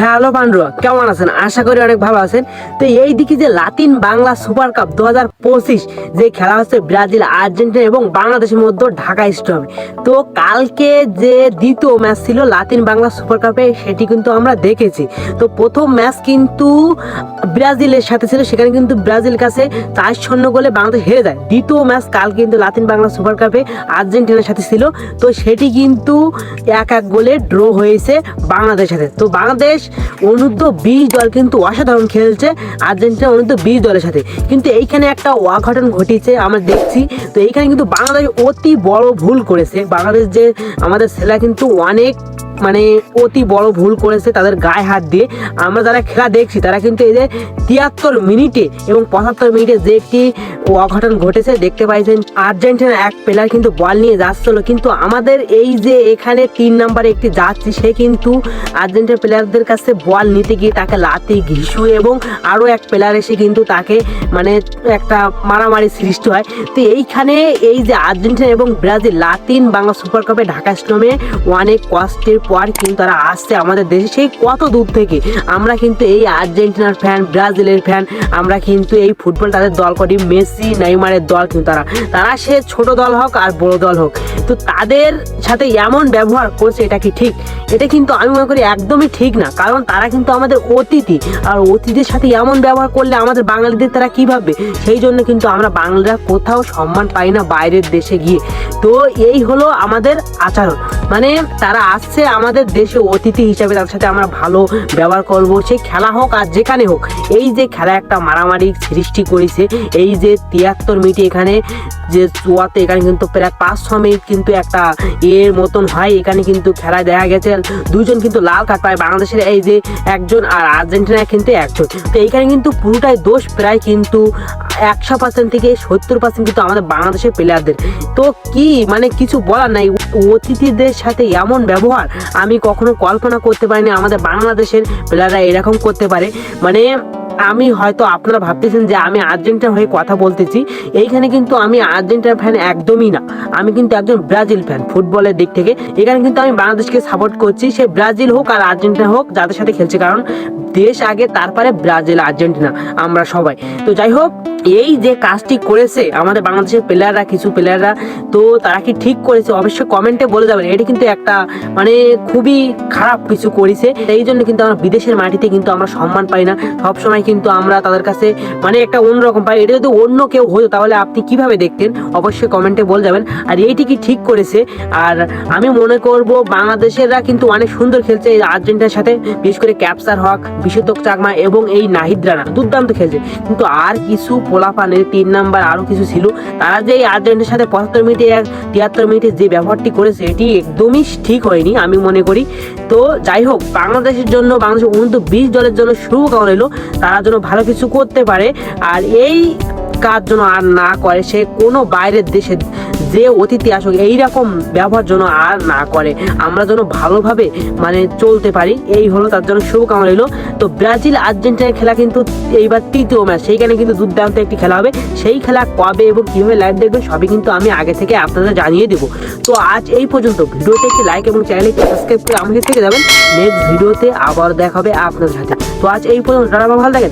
Hello Pandua কেমন আছেন? আশা করি অনেক ভালো আছেন। তো এই দিকে যে লাতিন বাংলা সুপার কাপ দু হাজার পঁচিশ যে খেলা হচ্ছে ব্রাজিল, আর্জেন্টিনা এবং বাংলাদেশের মধ্যে ঢাকা স্টেডিয়ামে। তো কালকে যে দ্বিতীয় ম্যাচ ছিল লাতিন বাংলা সুপার কাপে, সেটি কিন্তু আমরা দেখেছি। তো প্রথম ম্যাচ কিন্তু ব্রাজিলের সাথে ছিল, সেখানে কিন্তু ব্রাজিল কাছে চার শূন্য গোলে বাংলাদেশ হেরে যায়। দ্বিতীয় ম্যাচ কাল কিন্তু লাতিন বাংলা সুপার কাপে আর্জেন্টিনার সাথে ছিল। তো সেটি কিন্তু এক এক গোলে ড্র হয়েছে বাংলাদেশের সাথে। তো বাংলাদেশ অনূর্ধ্ব বিশ দল কিন্তু অসাধারণ খেলছে। আর্জেন্টিনা অনূর্ধ্ব বিশ দলের সাথে। কিন্তু এইখানে একটা অঘটন ঘটিছে, আমরা দেখছি। তো এইখানে কিন্তু বাংলাদেশ অতি বড় ভুল করেছে। বাংলাদেশ যে আমাদের ছেলেরা কিন্তু অনেক মানে অতি বড় ভুল করেছে তাদের গায়ে হাত দিয়ে। আমরা যারা খেলা দেখছি, তারা কিন্তু এই যে তিয়াত্তর মিনিটে এবং পঁচাত্তর মিনিটে যে একটি অঘটন ঘটেছে, দেখতে পাইছেন আর্জেন্টিনা এক প্লেয়ার কিন্তু বল নিয়ে যাচ্ছিল। কিন্তু আমাদের এই যে এখানে তিন নাম্বারে একটি যাচ্ছি সে কিন্তু আর্জেন্টিনার প্লেয়ারদের কাছে বল নিতে গিয়ে তাকে লাতি ঘিসু এবং আরও এক প্লেয়ার এসে কিন্তু তাকে মানে একটা মারামারি সৃষ্টি হয়। তো এইখানে এই যে আর্জেন্টিনা এবং ব্রাজিল, লাতিন বাংলা সুপার কাপে ঢাকা স্টেডিয়ামে অনেক কষ্টের পর কিন্তু তারা আসছে আমাদের দেশে। সেই কত দূর থেকে আমরা কিন্তু এই আর্জেন্টিনার ফ্যান ব্রাজিলের ফ্যান আমরা কিন্তু এই ফুটবল তাদের দল করি। মেসি, নেইমারের দল কিন্তু তারা। তারা সে ছোট দল হোক আর বড় দল হোক। তো তাদের সাথে এমন ব্যবহার করছে, এটা কি ঠিক? এটা কিন্তু আমি মনে করি একদমই ঠিক না। কারণ তারা কিন্তু আমাদের অতিথি। আর অতিথির সাথে এমন ব্যবহার করলে আমাদের বাঙালিদের তারা কী ভাববে? সেই জন্য কিন্তু আমরা বাঙালিরা কোথাও সম্মান পাই না বাইরের দেশে গিয়ে। তো এই হলো আমাদের আচরণ। মানে তারা আসছে আমাদের দেশে অতিথি হিসাবে, তাদের সাথে আমরা ভালো ব্যবহার করব। সেই খেলা হোক আর যেখানে হোক, এই যে খেলা একটা মারামারি সৃষ্টি করেছে, এই যে তিয়াত্তর মিনিট এখানে, যে চুয়াতে এখানে কিন্তু প্রায় পাঁচ ছ মিনিট কিন্তু একটা এর মতন হয়। এখানে কিন্তু খেলায় দেখা গেছে, দুজন কিন্তু লাল কার্ড পায়, বাংলাদেশের এই যে একজন আর আর্জেন্টিনার কিন্তু একজন। তো এইখানে কিন্তু পুরোটাই দোষ, প্রায় কিন্তু একশো পার্সেন্ট থেকে সত্তর পার্সেন্ট কিন্তু আমাদের বাংলাদেশের প্লেয়ারদের তো কি মানে কিছু বলার নাই। অতিথিদের সাথে এমন ব্যবহার আমি কখনো কল্পনা করতে পারিনি আমাদের বাংলাদেশের প্লেয়াররা এরকম করতে পারে। মানে আমি হয়তো আপনারা ভাবতেছেন যে আমি আর্জেন্টিনা হয়ে কথা বলতেছি। এইখানে কিন্তু আমি আর্জেন্টিনার ফ্যান একদমই না। আমি কিন্তু একজন ব্রাজিল ফ্যান ফুটবলের দিক থেকে। এখানে কিন্তু আমি বাংলাদেশকে সাপোর্ট করছি। সে ব্রাজিল হোক আর আর্জেন্টিনা হোক, যাদের সাথে খেলছে। কারণ দেশ আগে, তারপরে ব্রাজিল, আর্জেন্টিনা, আমরা সবাই। তো যাই হোক, এই যে কাজটি করেছে আমাদের বাংলাদেশের প্লেয়াররা কিছু প্লেয়াররা তো তারা কি ঠিক করেছে? অবশ্যই কমেন্টে বলে যাবেন। এটি কিন্তু একটা মানে খুবই খারাপ কিছু করেছে। এই জন্য কিন্তু আমরা বিদেশের মাটিতে কিন্তু আমরা সম্মান পাই না। সবসময় কিন্তু আমরা তাদের কাছে মানে একটা অন্যরকম পাই। এটা যদি অন্য কেউ হতো, তাহলে আপনি কীভাবে দেখতেন? অবশ্যই কমেন্টে বলে যাবেন। আর এইটি কি ঠিক করেছে? আর আমি মনে করব, বাংলাদেশেররা কিন্তু অনেক সুন্দর খেলছে এই আর্জেন্টিনার সাথে, বিশেষ করে ক্যাপসার হক বিশুদ্ধক চাকমা এবং এই নাহিদ রানা। দুর্দান্ত খেলছে। কিন্তু আর কিছু পোলাপানের তিন নাম্বার আরও কিছু ছিল। তারা যে এই আর্জেন্টিনার সাথে পঁচাত্তর মিনিটে এক তিয়াত্তর মিনিটে যে ব্যবহারটি করেছে, এটি একদমই ঠিক হয়নি আমি মনে করি। তো যাই হোক, বাংলাদেশের জন্য বাংলাদেশের অনন্ত বিশ দলের জন্য শুভকামনা এলো তারা যেন ভালো কিছু করতে পারে। আর এই কাজ যেন আর না করে, সে কোনো বাইরের দেশে যে অতিথি আসুক, এইরকম ব্যবহার যেন আর না করে। আমরা যেন ভালোভাবে মানে চলতে পারি, এই হলো তার জন্য শুভকামনা রইল। তো ব্রাজিল আর্জেন্টিনার খেলা কিন্তু এইবার তৃতীয় ম্যাচ, সেইখানে কিন্তু দুর্দান্ত একটি খেলা হবে। সেই খেলা কবে এবং কীভাবে লাইভ দেখবেন সবই কিন্তু আমি আগে থেকে আপনাদের জানিয়ে দেবো। তো আজ এই পর্যন্ত, ভিডিওতে একটি লাইক এবং চ্যানেলটি সাবস্ক্রাইব করে আমাকে থেকে যাবেন। নেক্সট ভিডিওতে আবার দেখা হবে আপনাদের সাথে। তো আজ এই পর্যন্ত ভালো থাকেন।